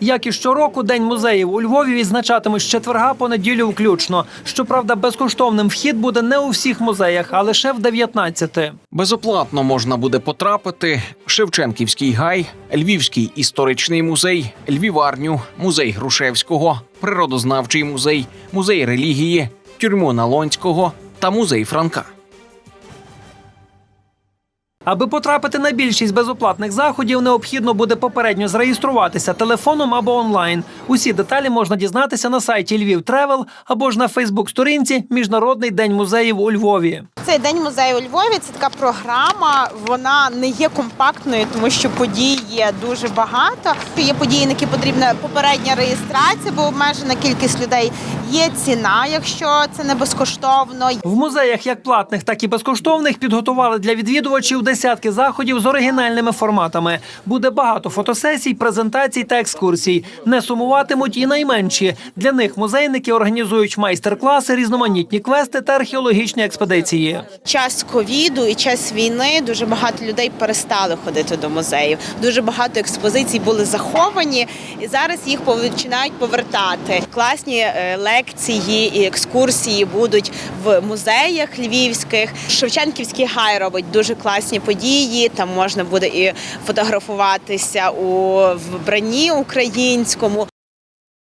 Як і щороку, День музеїв у Львові відзначатимуть з четверга по неділю включно. Щоправда, безкоштовним вхід буде не у всіх музеях, а лише в 19. Безоплатно можна буде потрапити Шевченківський гай, Львівський історичний музей, Львіварню, музей Грушевського, природознавчий музей, музей релігії, тюрму Налонського та музей Франка. Аби потрапити на більшість безоплатних заходів, необхідно буде попередньо зареєструватися телефоном або онлайн. Усі деталі можна дізнатися на сайті Львів Тревел або ж на Фейсбук-сторінці Міжнародний день музеїв у Львові. Цей день музею у Львові це така програма. Вона не є компактною, тому що подій є дуже багато. Є події, на які потрібна попередня реєстрація, бо обмежена кількість людей. Є ціна, якщо це не безкоштовно. В музеях як платних, так і безкоштовних підготували для відвідувачів десятки заходів з оригінальними форматами. Буде багато фотосесій, презентацій та екскурсій. Не сумуватимуть і найменші. Для них музейники організують майстер-класи, різноманітні квести та археологічні експедиції. Час ковіду і час війни дуже багато людей перестали ходити до музеїв. Дуже багато експозицій були заховані, і зараз їх починають повертати. Класні е, лекції і екскурсії будуть в музеях львівських. Шевченківський гай робить дуже класні події. Там можна буде і фотографуватися у вбранні українському.